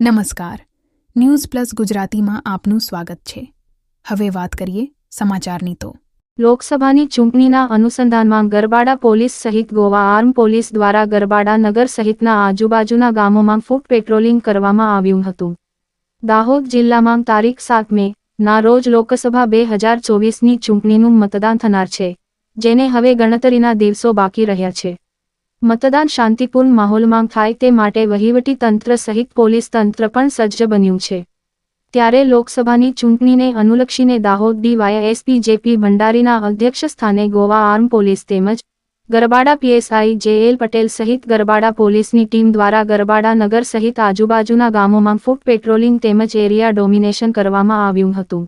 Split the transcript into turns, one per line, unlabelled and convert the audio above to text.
નમસ્કાર. News plus ગુજરાતીમાં આપનું સ્વાગત છે. હવે વાત કરીએ સમાચારની તો.
લોકસભાની ચૂંટણીના અનુસંધાનમાં ગરબાડા પોલીસ સહિત ગોવા આર્મ પોલીસ દ્વારા ગરબાડા નગર સહિતના આજુબાજુના ગામોમાં ફૂટ પેટ્રોલિંગ કરવામાં આવ્યું હતું. દાહોદ જિલ્લામાં તારીખ સાત મે, ના રોજ લોકસભા બે હજાર ચોવીસની ચૂંટણીનું મતદાન થનાર છે, જેને હવે ગણતરીના દિવસો બાકી રહ્યા છે. મતદાન શાંતિપૂર્ણ માહોલમાં થાય તે માટે વહીવટી તંત્ર સહિત પોલીસ તંત્ર પણ સજ્જ બન્યું છે. ત્યારે લોકસભાની ચૂંટણીને અનુલક્ષીને દાહોદ ડીવાયએસપી જેપી ભંડારીના અધ્યક્ષ સ્થાને ગોવા આર્મ પોલીસ તેમજ Garbada PSI J L Patel સહિત ગરબાડા પોલીસની ટીમ દ્વારા ગરબાડા નગર સહિત આજુબાજુના ગામોમાં ફૂટ પેટ્રોલિંગ તેમજ એરિયા ડોમિનેશન કરવામાં આવ્યું હતું.